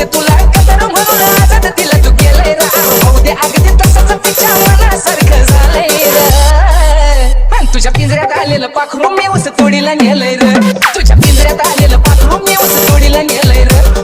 नव्हते तुला कदर म्हणून आजाद तिला तू गेलंय र. भाऊ दे अगदी तसंच तिच्या मनासारखं झालंय र. अन तुझ्या पिंजऱ्यात आलेलं पाखरू मी उस तोडीला नेलंय र. तुझ्या पिंजऱ्यात आलेलं पाखरू मी उस तोडीला नेलंय र.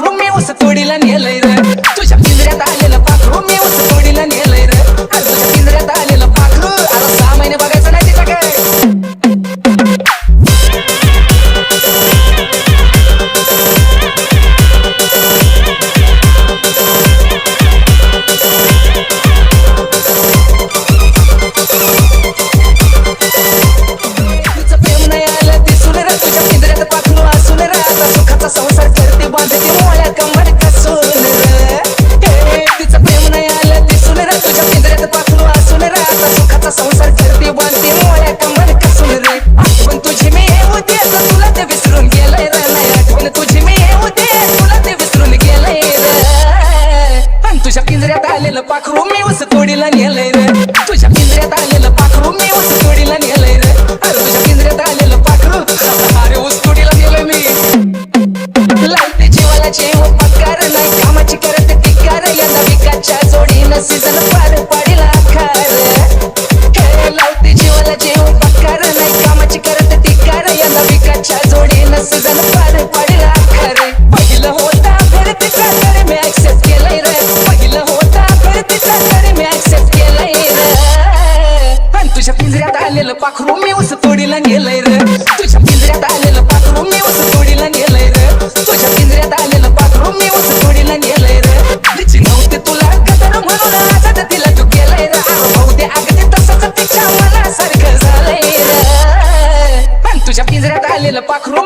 आलेलं पाखरू मी उस पाखरू तोडीला नेलंय रे. तुझ्या पिंजऱ्यात आलेलं पाखरू मी उस तोडीला नेलंय रे. अरे तुझ्या पिंजऱ्यात आलेलं पाखरू अरे ऊस तोडीला नेलंय मी. लावते जीवाला जेव पकार नाही कामाची करत टिकार यंदा विकाच्या जोडीनं सीझन पाखरू मी उस तोडीला नेलंय रे. तुझ्या पिंजऱ्यात आलेलं पाखरू मी उस तोडीला नेलंय रे. तुझ्या पिंजऱ्यात आलेलं पाखरू मी उस तोडीला नेलंय रे. तिची नव्हते तुला कदर म्हणून आजाद तिला तू गेलंय रे. अरे भाऊ दे अगदी तसंच तिच्या मनासारखं झालंय रे. पण तुझ्या पिंजऱ्यात आलेलं पाखरू